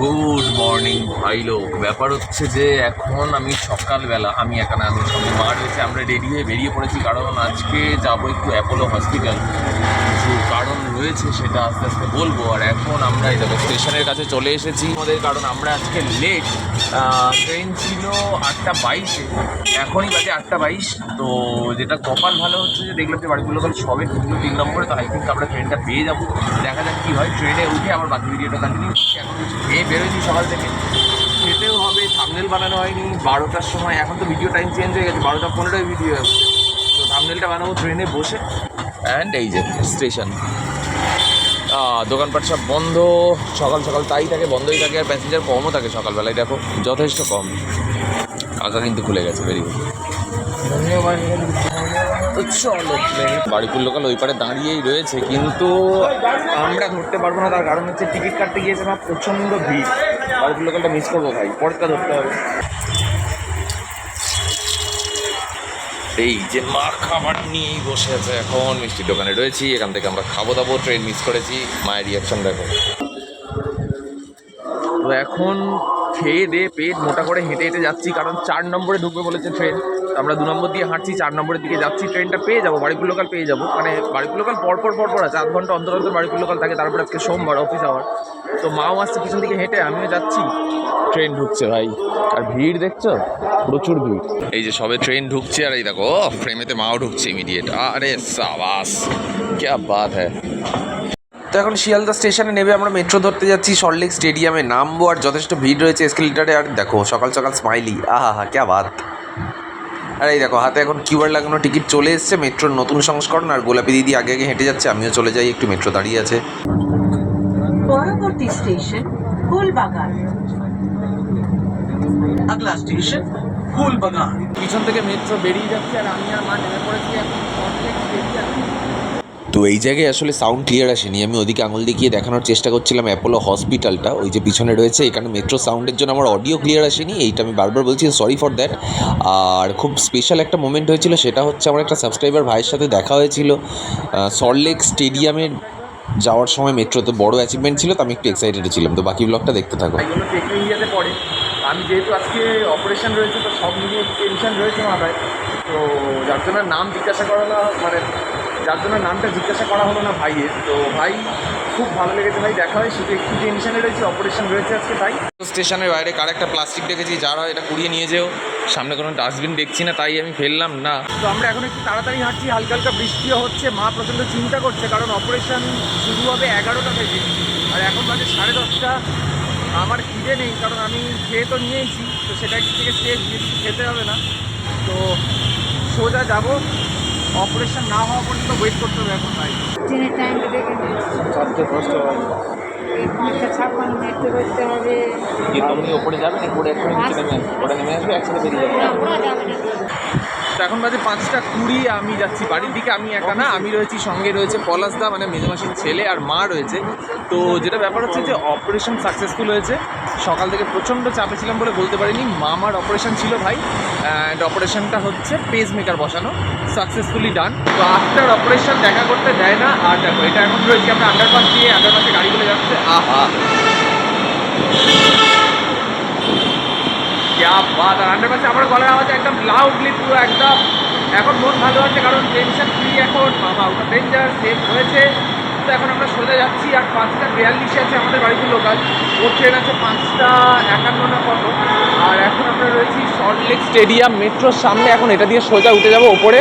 Good morning ভাই লোক। ব্যাপার হচ্ছে যে, এখন আমি সকালবেলা, আমি এখানে আমি সঙ্গে মা রয়েছে, আমরা রেডি হয়ে বেরিয়ে পড়েছি, কারণ আজকে যাব একটু অ্যাপোলো হসপিটাল কারণ রয়েছে সেটা আস্তে আস্তে বলব। আর এখন আমরা এই দেখো স্টেশনের কাছে চলে এসেছি। আমাদের কারণ আমরা আজকে লেট ট্রেন ছিল আটটা বাইশে। এখনই বাজে আটটা বাইশ। তো যেটা কপাল ভালো হচ্ছে যে দেখলাম যে বাড়িগুলো কাল সবে ঢুকলো তিন নম্বরে, তো আই থিঙ্ক আমরা ট্রেনটা পেয়ে যাব। দেখা যাক কী হয়। ট্রেনে উঠে আমার বাকি ভিডিওটা কন্টিনিউ করছি। এখন খেয়ে বেরোয়নি সকাল থেকে। খেতেও হবে থামনেল বানানো হয়নি। বারোটার সময়, এখন তো ভিডিও টাইম চেঞ্জ হয়ে গেছে। বারোটা পনেরোই ভিডিও তো থামনেলটা বানাবো ট্রেনে বসে। অ্যান্ড এই যে স্টেশন দোকানপাট সব বন্ধ। সকাল সকাল তাই থাকে, বন্ধই থাকে, আর প্যাসেঞ্জার কমও থাকে সকালবেলায়। দেখো, যথেষ্ট কম। আগা কিন্তু খুলে গেছে বেরিয়ে তো চলো ট্রেনে বাড়িপুর লোকাল ওই পারে দাঁড়িয়েই রয়েছে, কিন্তু আমরা ধরতে পারব না, তার কারণ হচ্ছে টিকিট কাটতে গিয়েছে, না, প্রচণ্ড ভিড়। বাড়িপুর লোকালটা মিস করব ভাই পরেরটা ধরতে হবে। এই যে মা খাবার নিয়ে বসে আছে এখন, মিষ্টির দোকানে রয়েছি, এখান থেকে আমরা খাব দাবো ট্রেন মিস করেছি, মায়ের রিয়াকশন দেখো। তো এখন খেয়ে দে পেট মোটা করে হেঁটে হেঁটে যাচ্ছি কারণ চার নম্বরে ঢুকবে বলেছে ট্রেন আমরা দু নম্বর দিয়ে হাঁটছি চার নম্বরের দিকে যাচ্ছি ট্রেনটা পেয়ে যাব বাড়িপুর লোকাল পেয়ে যাব। মানে বাড়িপুর লোকাল পরপর পরপর আছে আধ ঘণ্টা অন্তর অন্তর বাড়িপুর লোকাল থাকে তারপর আজকে সোমবার অফিস আওয়ার তো মাও আসছে পিছন দিকে হেঁটে আমিও যাচ্ছি। ট্রেন ঢুকছে ভাই। আর ভিড় দেখছ? প্রচুর ভিড়। এই যে সবে ট্রেন ঢুকছে আর এই দেখো ফ্রেমেতে মাও ঢুকছে ইমিডিয়েট আরে সাবাস ক্যা বাত হ্যায়। তো তো এখন শিয়ালদা স্টেশনে নেবে আমরা মেট্রো ধরতে যাচ্ছি সল্টলেক স্টেডিয়ামে নামবো আর যথেষ্ট ভিড় রয়েছে এসকেলেটারে আর দেখো সকাল সকাল স্মাইলি আহা হা ক্যা বাত। আর এই দেখো হাতে এখন কিউআর লাগানো টিকিট চলে এসছে মেট্রোর নতুন সংস্করণ। আর গোলাপি দিদি আগে আগে হেঁটে যাচ্ছে আমিও চলে যাই একটু মেট্রো দাঁড়িয়ে আছে। পরবর্তী স্টেশন আগলা স্টেশন পিছন থেকে মেট্রো বেরিয়ে যাচ্ছে আর আমি আর মা নেমে পড়েছি এখন তো এই জায়গায় আসলে সাউন্ড ক্লিয়ার আসেনি। আমি ওদিকে আঙুল দেখিয়ে দেখানোর চেষ্টা করছিলাম অ্যাপোলো হসপিটালটা ওই যে পিছনে রয়েছে, এখানে মেট্রো সাউন্ডের জন্য আমার অডিও ক্লিয়ার আসেনি। এইটা আমি বারবার বলছি সরি ফর দ্যাট আর খুব স্পেশাল একটা মোমেন্ট হয়েছিল, সেটা হচ্ছে আমার একটা সাবস্ক্রাইবার ভাইয়ের সাথে দেখা হয়েছিল সল্টলেক স্টেডিয়ামের যাওয়ার সময় মেট্রোতে বড় অ্যাচিভমেন্ট ছিল, তো আমি একটু এক্সাইটেড ছিলাম। তো বাকি ব্লগটা দেখতে থাকো। আমি যেহেতু আজকে অপারেশন রয়েছে, তো সব মিলিয়ে টেনশন রয়েছে মাথায়। তো যার জন্য নাম জিজ্ঞাসা করা মানে যার জন্য নামটা জিজ্ঞাসা করা হলো না ভাইয়ের। তো ভাই খুব ভালো লেগেছে ভাই দেখা হয় শুধু একটু টেনশনে রয়েছে অপারেশন রয়েছে আজকে তাই। স্টেশনের বাইরে কার একটা প্লাস্টিক দেখেছি যার হয় এটা কুড়িয়ে নিয়ে যেও। সামনে কোনো ডাস্টবিন দেখছি না তাই আমি ফেললাম না। তো আমরা এখন একটু তাড়াতাড়ি হাঁটছি হালকা হালকা বৃষ্টিও হচ্ছে মা প্রচণ্ড চিন্তা করছে কারণ অপারেশন শুরু হবে এগারোটা থেকে। আর এখন বাজে সাড়ে দশটা। আমার খিদে নেই কারণ আমি খেয়ে তো নিয়েছি তো সেটা থেকে শেষ খেতে হবে না। তো সোজা যাব। অপারেশন না হওয়া পর্যন্ত ওয়েট করতে হবে এখন ভাই। ট্রেনের টাইমটা দেখে। চারটে এই পাঁচটা ছাপ্পান্ন হবে। কি তুমি ওপরে নিচে নেমে আসবে? নেমে আসবে একসাথে বেরিয়ে যাবে? তো এখন বাজে পাঁচটা কুড়ি আমি যাচ্ছি বাড়ির দিকে আমি একা না আমি রয়েছি সঙ্গে রয়েছে পলাশদা মানে মেজমাসির ছেলে আর মা রয়েছে। তো যেটা ব্যাপার হচ্ছে যে অপারেশন সাকসেসফুল হয়েছে। সকাল থেকে প্রচণ্ড চাপে ছিলাম বলে বলতে পারিনি। মামার অপারেশন ছিল ভাই অ্যান্ড অপারেশনটা হচ্ছে পেজ মেকার বসানো সাকসেসফুলি ডান তো আফটার অপারেশন দেখা করতে দেয় না, আর দেখো, এটা এখন রয়েছে, আমরা আন্ডারপাস দিয়ে আন্ডারপাসে গাড়িগুলো যাচ্ছে। আহা! যা আন্ডারপাসে আমার গলার আওয়াজ একদম লাউডলি পুরো একদম। এখন মন ভালো আছে, কারণ টেনশন ফ্রি এখন। বাবা ওটা ডেঞ্জার সেফ হয়েছে। তো এখন আমরা সোজা যাচ্ছি, আর পাঁচটা বিয়াল্লিশে আছে আমাদের বাড়িতে লোকাল ওর ট্রেন আছে পাঁচটা একান্ন না কত। আর এখন আমরা রয়েছি সল্টলেক স্টেডিয়াম মেট্রোর সামনে। এখন এটা দিয়ে সোজা উঠে যাব ওপরে।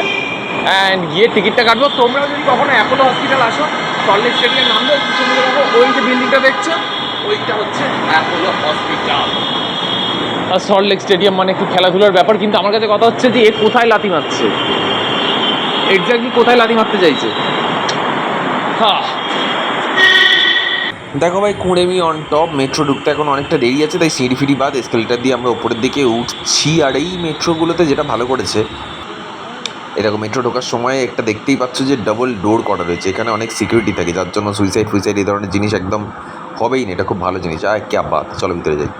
অ্যান্ড গিয়ে টিকিটটা কাটবো। তোমরাও যদি কখনো অ্যাপোলো হসপিটাল আসো সল্টলেক স্টেডিয়াম নামবে, পিছনে দেখো, ওই যে বিল্ডিংটা দেখছ, ওইটা হচ্ছে অ্যাপোলো হসপিটাল আর সল্ট লেক স্টেডিয়াম মানে একটু খেলাধুলার ব্যাপার, কিন্তু আমার কাছে কথা হচ্ছে যে এ কোথায় লাথি মারছে? এক্স্যাক্টলি কোথায় লাথি মারতে চাইছে? হ্যাঁ। দেখো ভাই, কুঁড়েমি অন টপ মেট্রো ঢুকতে এখন অনেকটা দেরি আছে, তাই সিঁড়ি ফিড়ি বাদ এসকেলেটার দিয়ে আমরা উপরের দিকে উঠছি, আর এই মেট্রোগুলোতে যেটা ভালো করেছে এরকম মেট্রো ঢোকার সময় একটা দেখতেই পাচ্ছ যে ডবল ডোর করা রয়েছে, এখানে অনেক সিকিউরিটি থাকে, যার জন্য সুইসাইড ফুইসাইড এই ধরনের জিনিস একদম হবেই না, এটা খুব ভালো জিনিস আর ক্যা বাত, চলো ভিতরে যাই।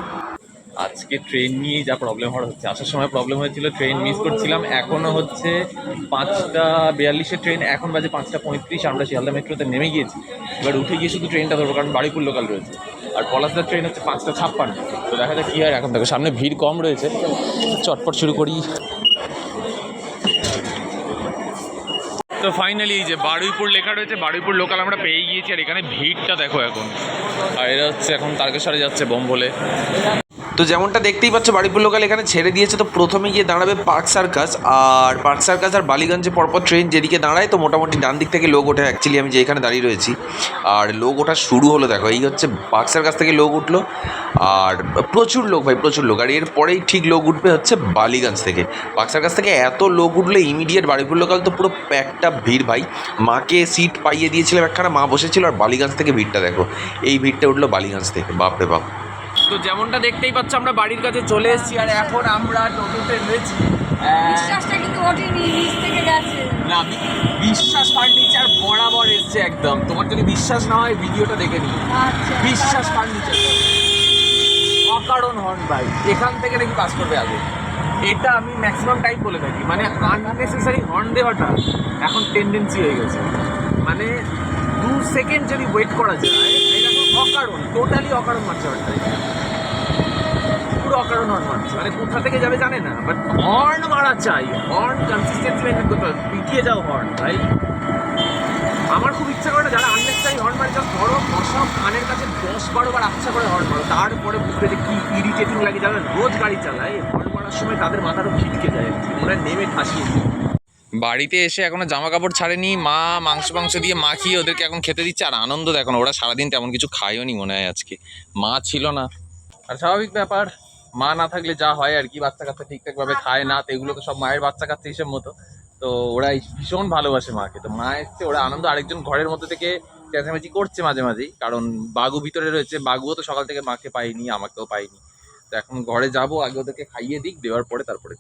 আজকে ট্রেন নিয়ে যা প্রবলেম হওয়ার হচ্ছে। আসার সময় প্রবলেম হয়েছিল ট্রেন মিস করছিলাম। এখনও হচ্ছে পাঁচটা বিয়াল্লিশের ট্রেন এখন বাজে পাঁচটা পঁয়ত্রিশ। আমরা শিয়ালদা মেট্রোতে নেমে গিয়েছি। এবার উঠে গিয়ে শুধু ট্রেনটা ধরবো, কারণ বাড়িপুর লোকাল রয়েছে। আর পলাশদার ট্রেন হচ্ছে পাঁচটা ছাপ্পান্ন। তো দেখা যাক কী হয়। এখন দেখো, সামনে ভিড় কম রয়েছে। চটপট শুরু করি। তো ফাইনালি এই যে বারুইপুর লেখা রয়েছে, বারুইপুর লোকাল আমরা পেয়ে গিয়েছি। আর এখানে ভিড়টা দেখো এখন। আর এরা হচ্ছে এখন তারকেশ্বরে যাচ্ছে বোম বলে তো যেমনটা দেখতেই পাচ্ছ, বাড়িপুর লোকাল এখানে ছেড়ে দিয়েছে। তো প্রথমে গিয়ে দাঁড়াবে পার্ক সার্কাস। আর পার্ক সার্কাস আর বালিগঞ্জে পরপর ট্রেন যেদিকে দাঁড়ায়, তো মোটামুটি ডান দিক থেকে লোক ওঠে। অ্যাকচুয়ালি আমি যে এখানে দাঁড়িয়ে রয়েছি। আর লোক ওঠা শুরু হলো, দেখো, এই হচ্ছে পার্ক সার্কাস থেকে লোক উঠল। আর প্রচুর লোক ভাই, প্রচুর লোক। আর এরপরেই ঠিক লোক উঠবে হচ্ছে বালিগঞ্জ থেকে। পার্ক সার্কাস থেকে এত লোক উঠলে ইমিডিয়েট বাড়িপুর লোকাল তো পুরো প্যাকটা ভিড় ভাই। মাকে সিট পাইয়ে দিয়েছিলাম, একখানা মা বসেছিল, আর বালিগঞ্জ থেকে ভিড়টা দেখো। এই ভিড়টা উঠল বালিগঞ্জ থেকে। বাপরে বাপ। তো যেমনটা দেখতেই পাচ্ছ আমরা বাড়ির কাছে চলে এসেছি আর এখন আমরা টোটোতে রয়েছি। বিশ্বাসটা কিন্তু ওঠেনি নিচ থেকে গেছে না বিশ্বাস ফার্নিচার বরাবর এসছে একদম। তোমার যদি বিশ্বাস না হয় ভিডিওটা দেখে নিও। আচ্ছা। বিশ্বাস ফার্নিচার। অকারণ হর্ন ভাই। এখান থেকে নাকি পাস করবে আগে। এটা আমি ম্যাক্সিমাম টাইম বলে থাকি। মানে আননেসেসারি হর্ন দেওয়াটা এখন টেন্ডেন্সি হয়ে গেছে। মানে দু সেকেন্ড যদি ওয়েট করা যায় তো অকারণ টোটালি অকারণ মারছে হর্নটা পুরো অকারণ হর্ন মারছে। মানে কোথা থেকে যাবে জানে না বাট হর্ন মারা চাই। হর্ন কনসিস্টেন্সি মেনটেন করতে হবে। পিটিয়ে যাও হর্ন ভাই। আমার খুব ইচ্ছা করে না, যারা আননেসেসারি হর্ন মারে জাস্ট ধরো বসা কানের কাছে দশ বারো বার আচ্ছা করে হর্ন মারো। তারপরে বুঝবে যে কি ইরিটেটিং লাগে যারা রোজ গাড়ি চালায়। হর্ন মারার সময় তাদের মাথারও খিটকে যায়। ওরা নেমে ঠাসিয়ে বাড়িতে এসে এখনও জামা কাপড় ছাড়েনি, মা মাংস মাংস দিয়ে মাখিয়ে ওদেরকে এখন খেতে দিচ্ছে। আর আনন্দ দেখো ওরা সারাদিন তেমন কিছু খায়ও নি মনে হয় আজকে। মা ছিল না। আর স্বাভাবিক ব্যাপার, মা না থাকলে যা হয় আর কি, বাচ্চা কাচ্চা ঠিকঠাক ভাবে খায় না, তো এগুলো তো সব মায়ের বাচ্চা কাচ্চা হিসেব মতো। তো ওরা ভীষণ ভালোবাসে মাকে। তো মা এসছে, ওরা আনন্দ, আরেকজন ঘরের মধ্যে থেকে চেঁচামেচি করছে মাঝে মাঝেই। কারণ বাগু ভিতরে রয়েছে, বাগুও তো সকাল থেকে মাকে পাইনি আমাকেও পাইনি তো এখন ঘরে যাব, আগে ওদেরকে খাইয়ে দিক, দেওয়ার পরে তারপরে